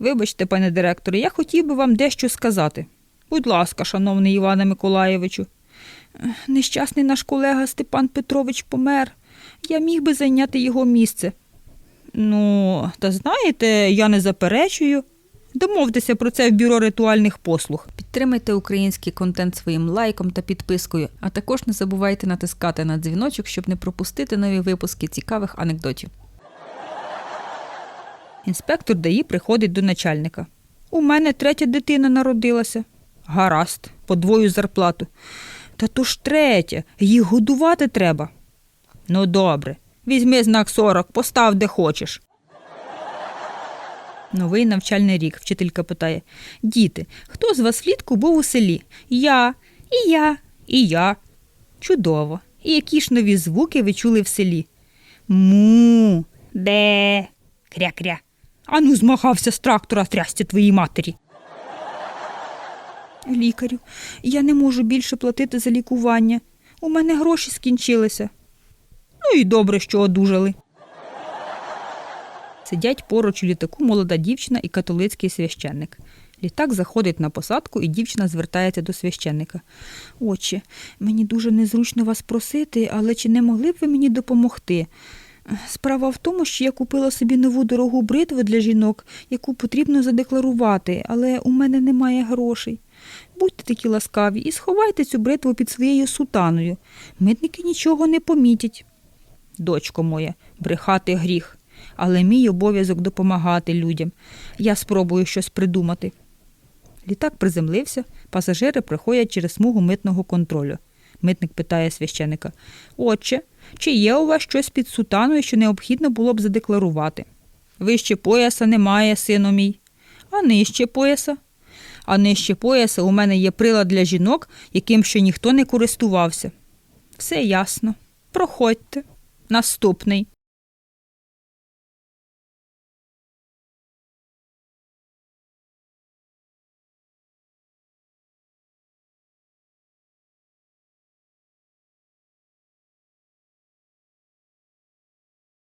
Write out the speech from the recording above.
Вибачте, пане директоре, я хотів би вам дещо сказати. Будь ласка, шановний Іване Миколаєвичу. Нещасний наш колега Степан Петрович помер. Я міг би зайняти його місце. Ну, та знаєте, я не заперечую. Домовтеся про це в бюро ритуальних послуг. Підтримайте український контент своїм лайком та підпискою, а також не забувайте натискати на дзвіночок, щоб не пропустити нові випуски цікавих анекдотів. Інспектор ДАІ приходить до начальника. У мене третя дитина народилася. Гаразд, подвою зарплату. Та то ж третя, їх годувати треба. Ну, добре, візьми знак 40, постав де хочеш. Новий навчальний рік. Вчителька питає: Діти, хто з вас влітку був у селі? Я, і я, і я. Чудово. І які ж нові звуки ви чули в селі? Му, де, кря-кря. Ану, змагався з трактора трясті твоїй матері. Лікарю, я не можу більше платити за лікування. У мене гроші скінчилися. Ну і добре, що одужали. Сидять поруч у літаку молода дівчина і католицький священник. Літак заходить на посадку, і дівчина звертається до священника. Отче, мені дуже незручно вас просити, але чи не могли б ви мені допомогти? Справа в тому, що я купила собі нову дорогу бритву для жінок, яку потрібно задекларувати, але у мене немає грошей. Будьте такі ласкаві і сховайте цю бритву під своєю сутаною. Митники нічого не помітять. Дочко моя, брехати гріх, але мій обов'язок допомагати людям. Я спробую щось придумати. Літак приземлився, пасажири проходять через смугу митного контролю. Митник питає священика: Отче, чи є у вас щось під сутаною, що необхідно було б задекларувати? Вище пояса немає, сину мій. А нижче пояса? А нижче пояса у мене є прилад для жінок, яким ще ніхто не користувався. Все ясно. Проходьте. Наступний.